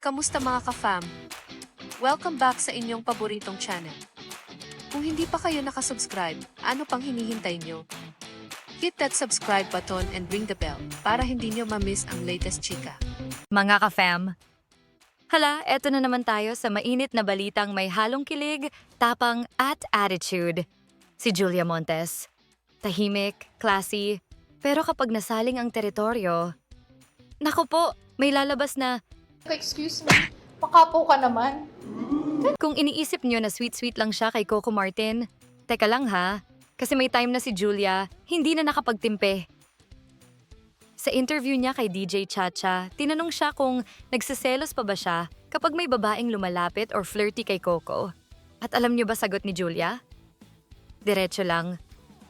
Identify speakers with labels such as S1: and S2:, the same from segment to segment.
S1: Kamusta mga ka-fam? Welcome back sa inyong paboritong channel. Kung hindi pa kayo nakasubscribe, ano pang hinihintay nyo? Hit that subscribe button and ring the bell para hindi nyo ma-miss ang latest chika.
S2: Mga ka-fam. Hala, eto na naman tayo sa mainit na balitang may halong kilig, tapang at attitude. Si Julia Montes. Tahimik, classy, pero kapag nasaling ang teritoryo, Naku po, may lalabas na
S3: Excuse me, makapo ka naman.
S2: kung iniisip nyo na sweet-sweet lang siya kay Coco Martin, teka lang ha, kasi may time na si Julia, hindi na nakapagtimpe. Sa interview niya kay DJ Chacha, tinanong siya kung nagsiselos pa ba siya kapag may babaeng lumalapit or flirty kay Coco. At alam niyo ba sagot ni Julia? Diretso lang.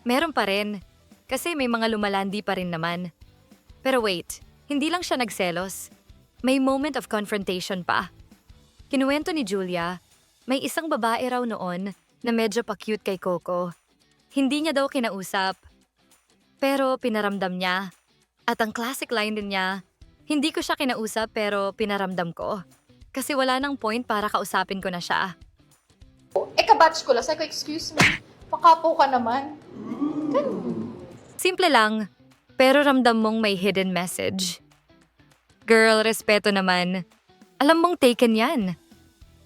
S2: Meron pa rin. Kasi may mga lumalandi pa rin naman. Pero wait, hindi lang siya nagselos. May moment of confrontation pa. Kinuwento ni Julia, may isang babae raw noon na medyo pa-cute kay Coco. Hindi niya daw kinausap. Pero pinaramdam niya. At ang classic line din niya, hindi ko siya kinausap pero pinaramdam ko. Kasi wala nang point para kausapin ko na siya.
S3: Eh, kabatch ko lang. Sabi ko, excuse me, makapo ka naman. Ganun.
S2: Simple lang, pero ramdam mong may hidden message. Girl, respeto naman. Alam mong taken yan.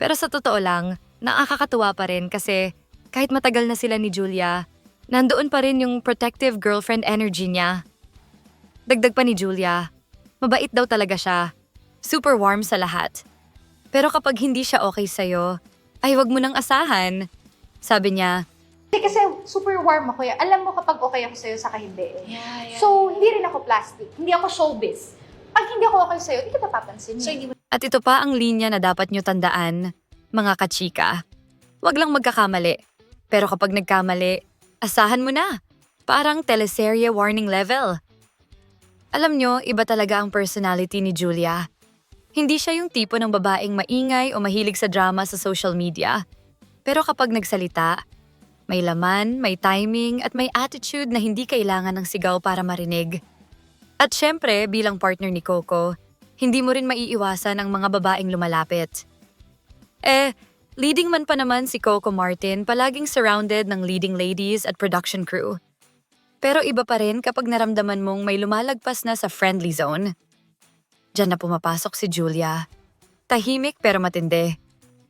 S2: Pero sa totoo lang, nakakatuwa pa rin kasi kahit matagal na sila ni Julia, nandoon pa rin yung protective girlfriend energy niya. Dagdag pa ni Julia, mabait daw talaga siya. Super warm sa lahat. Pero kapag hindi siya okay sa'yo, ay wag mo nang asahan. Sabi niya,
S3: kasi super warm ako. eh. Alam mo kapag okay ako sa'yo, saka hindi eh.
S4: Yeah, yeah.
S3: So, hindi rin ako plastic. Hindi ako showbiz. Pag hindi ako okay sa'yo, hindi kita papansin.
S4: So, hindi mo
S2: At ito pa ang linya na dapat nyo tandaan, mga kachika. Huwag lang magkakamali. Pero kapag nagkamali, asahan mo na. Parang teleserye warning level. Alam nyo, iba talaga ang personality ni Julia. Hindi siya yung tipo ng babaeng maingay o mahilig sa drama sa social media. Pero kapag nagsalita, may laman, may timing, at may attitude na hindi kailangan ng sigaw para marinig. At syempre, bilang partner ni Coco, hindi mo rin maiiwasan ang mga babaeng lumalapit. Eh, leading man pa naman si Coco Martin palaging surrounded ng leading ladies at production crew. Pero iba pa rin kapag naramdaman mong may lumalagpas na sa friendly zone. Diyan na pumapasok si Julia. Tahimik pero matindi.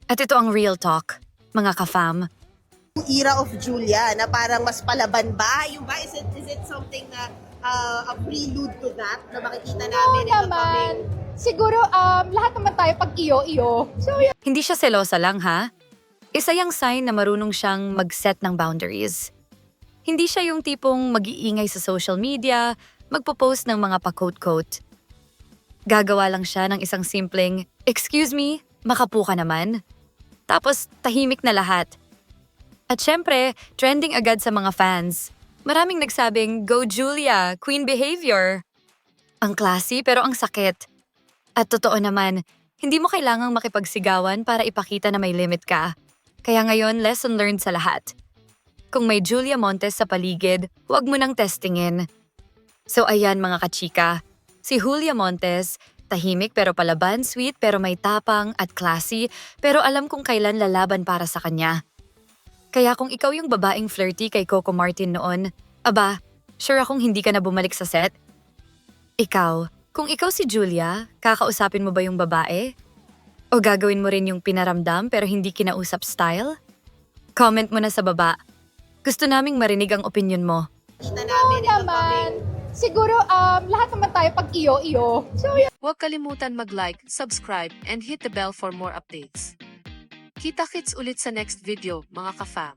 S2: At ito ang real talk, mga ka-fam.
S5: yung era of Julia na parang mas palaban ba? Yung ba? Is it, is it something na uh, a prelude to that na makikita
S3: Oo
S5: namin in the
S3: naman.
S5: coming
S3: Siguro, um, lahat naman tayo pag iyo-iyo. So, yeah.
S2: Hindi siya selosa lang ha. Isa yung sign na marunong siyang mag-set ng boundaries. Hindi siya yung tipong mag-iingay sa social media, magpo-post ng mga pa-quote-quote. Gagawa lang siya ng isang simpleng, Excuse me, makapu ka naman. Tapos tahimik na lahat. At syempre, trending agad sa mga fans. Maraming nagsabing, Go Julia, queen behavior. Ang classy pero ang sakit. At totoo naman, hindi mo kailangang makipagsigawan para ipakita na may limit ka. Kaya ngayon, lesson learned sa lahat. Kung may Julia Montes sa paligid, huwag mo nang testingin. So ayan mga kachika, si Julia Montes, tahimik pero palaban, sweet pero may tapang at classy, pero alam kung kailan lalaban para sa kanya. Kaya kung ikaw yung babaeng flirty kay Coco Martin noon, aba, sure akong hindi ka na bumalik sa set. Ikaw, kung ikaw si Julia, kakausapin mo ba yung babae? O gagawin mo rin yung pinaramdam pero hindi kinausap style? Comment mo na sa baba. Gusto naming marinig ang opinion mo.
S3: Oo
S5: namin coming
S3: naman. Siguro, um, lahat naman tayo pag iyo-iyo. So, yeah.
S1: Huwag kalimutan mag-like, subscribe, and hit the bell for more updates. Kita-kits ulit sa next video, mga ka-fam.